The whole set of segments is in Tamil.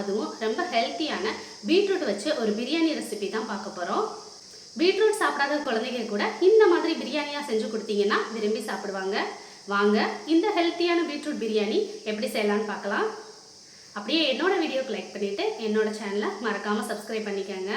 அதுவும் ரொம்ப ஹெல்த்தியான பீட்ரூட் வச்சு ஒரு பிரியாணி ரெசிபி தான் பார்க்க போகிறோம் பீட்ரூட் சாப்பிடாத குழந்தைங்க கூட இந்த மாதிரி பிரியாணியாக செஞ்சு கொடுத்தீங்கன்னா விரும்பி சாப்பிடுவாங்க. வாங்க இந்த ஹெல்த்தியான பீட்ரூட் பிரியாணி எப்படி செய்யலாம்னு பார்க்கலாம். அப்படியே என்னோட வீடியோக்கு லைக் பண்ணிவிட்டு என்னோட சேனலை மறக்காமல் சப்ஸ்கிரைப் பண்ணிக்கோங்க.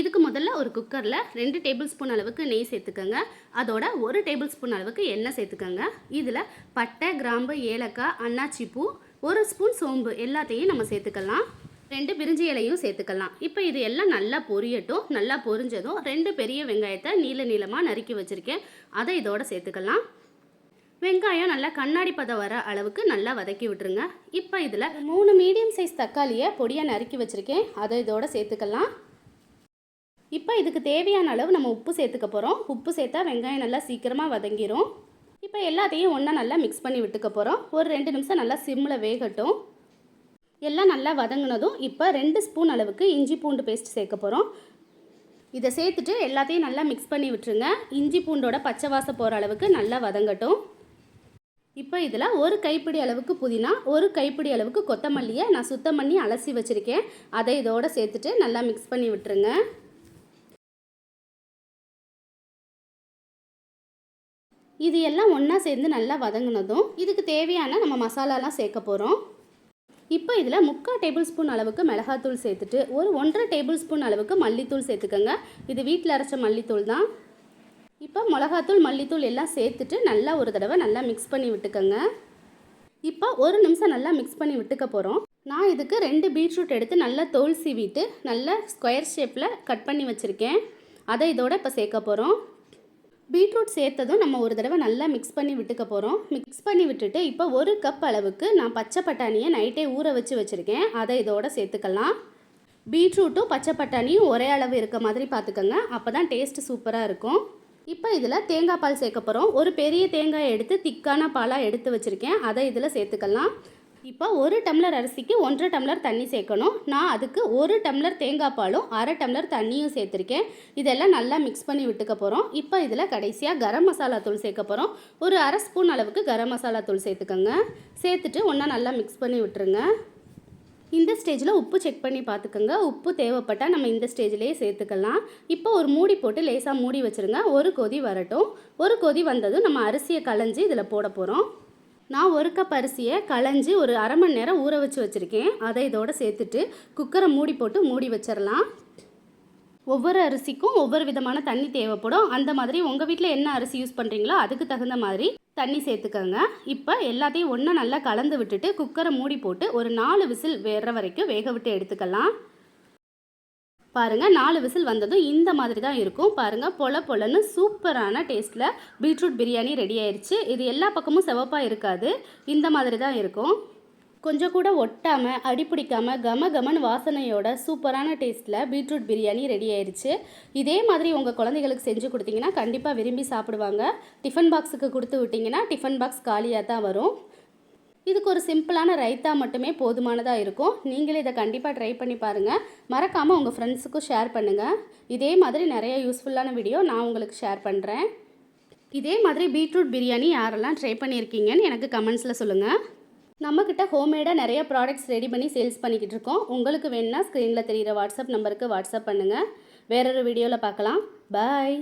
இதுக்கு முதல்ல ஒரு குக்கரில் ரெண்டு டேபிள் ஸ்பூன் அளவுக்கு நெய் சேர்த்துக்கோங்க. அதோட ஒரு டேபிள் ஸ்பூன் அளவுக்கு எண்ணெய் சேர்த்துக்கோங்க. இதில் பட்டை கிராம்பு ஏலக்காய் அன்னாச்சி பூ ஒரு ஸ்பூன் சோம்பு எல்லாத்தையும் நம்ம சேர்த்துக்கலாம். ரெண்டு பிரிஞ்சி இலையும் சேர்த்துக்கலாம். இப்போ இது எல்லாம் நல்லா பொரியட்டும். நல்லா பொரிஞ்சதும் ரெண்டு பெரிய வெங்காயத்தை நீல நீளமாக நறுக்கி வச்சுருக்கேன். அதை இதோட சேர்த்துக்கலாம். வெங்காயம் நல்லா கண்ணாடி பதம் வர அளவுக்கு நல்லா வதக்கி விட்டுருங்க. இப்போ இதில் மூணு மீடியம் சைஸ் தக்காளியை பொடியாக நறுக்கி வச்சுருக்கேன். அதை இதோட சேர்த்துக்கலாம். இப்போ இதுக்கு தேவையான அளவு நம்ம உப்பு சேர்த்துக்க போகிறோம் உப்பு சேர்த்தா வெங்காயம் நல்லா சீக்கிரமாக வதங்கிரும். இப்போ எல்லாத்தையும் ஒன்றா நல்லா மிக்ஸ் பண்ணி விட்டுக்க போகிறோம் ஒரு ரெண்டு நிமிஷம் நல்லா சிம்மில் வேகட்டும். எல்லாம் நல்லா வதங்கினதும் இப்போ ரெண்டு ஸ்பூன் அளவுக்கு இஞ்சி பூண்டு பேஸ்ட் சேர்க்க போகிறோம் இதை சேர்த்துட்டு எல்லாத்தையும் நல்லா மிக்ஸ் பண்ணி விட்டுருங்க. இஞ்சி பூண்டோட பச்சை வாசம் போகிற அளவுக்கு நல்லா வதங்கட்டும். இப்போ இதில் ஒரு கைப்பிடி அளவுக்கு புதினா ஒரு கைப்பிடி அளவுக்கு கொத்தமல்லியை நான் சுத்தம் பண்ணி அலசி வச்சுருக்கேன். அதை இதோடு சேர்த்துட்டு நல்லா மிக்ஸ் பண்ணி விட்டுருங்க. இது எல்லாம் ஒன்றா சேர்ந்து நல்லா வதங்கினதும் இதுக்கு தேவையான நம்ம மசாலாலாம் சேர்க்க போகிறோம் இப்போ இதில் முக்கால் டேபிள் ஸ்பூன் அளவுக்கு மிளகாத்தூள் சேர்த்துட்டு ஒரு ஒன்றரை டேபிள் ஸ்பூன் அளவுக்கு மல்லித்தூள் சேர்த்துக்கோங்க. இது வீட்டில் அரைச்ச மல்லித்தூள் தான். இப்போ மிளகாத்தூள் மல்லித்தூள் எல்லாம் சேர்த்துட்டு நல்லா ஒரு தடவை நல்லா மிக்ஸ் பண்ணி விட்டுக்கோங்க. இப்போ ஒரு நிமிஷம் நல்லா மிக்ஸ் பண்ணி விட்டுக்க போகிறோம் நான் இதுக்கு ரெண்டு பீட்ரூட் எடுத்து நல்லா தோல் சீவிட்டு நல்லா ஸ்கொயர் ஷேப்பில் கட் பண்ணி வச்சுருக்கேன். அதை இதோட இப்போ சேர்க்க போகிறோம் பீட்ரூட் சேர்த்ததும் நம்ம ஒரு தடவை நல்லா மிக்ஸ் பண்ணி விட்டுக்க போகிறோம் மிக்ஸ் பண்ணி விட்டுட்டு இப்போ ஒரு கப் அளவுக்கு நான் பச்சை பட்டாணியை நைட்டே ஊற வச்சு வச்சுருக்கேன். அதை இதோட சேர்த்துக்கலாம். பீட்ரூட்டும் பச்சை பட்டாணியும் ஒரே அளவு இருக்க மாதிரி பார்த்துக்கோங்க. அப்போ தான் டேஸ்ட்டு சூப்பராக இருக்கும். இப்போ இதில் தேங்காய் பால் சேர்க்க போகிறோம் ஒரு பெரிய தேங்காயை எடுத்து திக்கான பாலாக எடுத்து வச்சுருக்கேன். அதை இதில் சேர்த்துக்கலாம். இப்போ ஒரு டம்ளர் அரிசிக்கு ஒன்றரை டம்ளர் தண்ணி சேர்க்கணும். நான் அதுக்கு ஒரு டம்ளர் தேங்காய் பாலும் அரை டம்ளர் தண்ணியும் சேர்த்துருக்கேன். இதெல்லாம் நல்லா மிக்ஸ் பண்ணி விட்டுக்க போகிறோம் இப்போ இதில் கடைசியாக கரம் மசாலா தூள் சேர்க்க போகிறோம் ஒரு அரை ஸ்பூன் அளவுக்கு கரம் மசாலா தூள் சேர்த்துக்கோங்க. சேர்த்துட்டு ஒன்றா நல்லா மிக்ஸ் பண்ணி விட்டுருங்க. இந்த ஸ்டேஜில் உப்பு செக் பண்ணி பார்த்துக்கோங்க. உப்பு தேவைப்பட்டால் நம்ம இந்த ஸ்டேஜ்லேயே சேர்த்துக்கலாம். இப்போ ஒரு மூடி போட்டு லேசாக மூடி வச்சுருங்க. ஒரு கொதி வரட்டும். ஒரு கொதி வந்ததும் நம்ம அரிசியை களைஞ்சி இதில் போட போகிறோம் நான் ஒரு கப் அரிசியை களைஞ்சி ஒரு அரை மணி நேரம் ஊற வச்சு வச்சுருக்கேன். அதை இதோடு சேர்த்துட்டு குக்கரை மூடி போட்டு மூடி வச்சிடலாம் ஒவ்வொரு அரிசிக்கும் ஒவ்வொரு விதமான தண்ணி தேவைப்படும். அந்த மாதிரி உங்கள் வீட்டில் என்ன அரிசி யூஸ் பண்ணுறீங்களோ அதுக்கு தகுந்த மாதிரி தண்ணி சேர்த்துக்கோங்க. இப்போ எல்லாத்தையும் ஒன்றா நல்லா கலந்து விட்டுட்டு குக்கரை மூடி போட்டு ஒரு நாலு விசில் வேற வரைக்கும் வேக விட்டு எடுத்துக்கலாம். பாருங்கள் நாலு விசில் வந்ததும் இந்த மாதிரி தான் இருக்கும். பாருங்கள் பொல பொலன்னு சூப்பரான டேஸ்ட்டில் பீட்ரூட் பிரியாணி ரெடி ஆயிடுச்சு இது எல்லா பக்கமும் சிவப்பாக இருக்காது. இந்த மாதிரி தான் இருக்கும். கொஞ்சம் கூட ஒட்டாமல் அடிப்பிடிக்காமல் கம கமன் வாசனையோட சூப்பரான டேஸ்ட்டில் பீட்ரூட் பிரியாணி ரெடி ஆயிடுச்சு இதே மாதிரி உங்கள் குழந்தைகளுக்கு செஞ்சு கொடுத்தீங்கன்னா கண்டிப்பாக விரும்பி சாப்பிடுவாங்க. டிஃபன் பாக்ஸுக்கு கொடுத்து விட்டிங்கன்னா டிஃபன் பாக்ஸ் காலியாக தான் வரும். இதுக்கு ஒரு சிம்பிளான ரைத்தா மட்டுமே போதுமானதாக இருக்கும். நீங்களே இதை கண்டிப்பாக ட்ரை பண்ணி பாருங்கள் மறக்காமல் உங்கள் ஃப்ரெண்ட்ஸுக்கும் ஷேர் பண்ணுங்கள் இதே மாதிரி நிறைய யூஸ்ஃபுல்லான வீடியோ நான் உங்களுக்கு ஷேர் பண்ணுறேன் இதே மாதிரி பீட்ரூட் பிரியாணி யாரெல்லாம் ட்ரை பண்ணியிருக்கீங்கன்னு எனக்கு கமெண்ட்ஸில் சொல்லுங்கள் நம்மக்கிட்ட ஹோம்மேடாக நிறைய ப்ராடக்ட்ஸ் ரெடி பண்ணி சேல்ஸ் பண்ணிக்கிட்டு இருக்கோம். உங்களுக்கு வேணுன்னா ஸ்க்ரீனில் தெரிகிற வாட்ஸ்அப் நம்பருக்கு வாட்ஸ்அப் பண்ணுங்கள் வேறொரு வீடியோவில் பார்க்கலாம். பாய்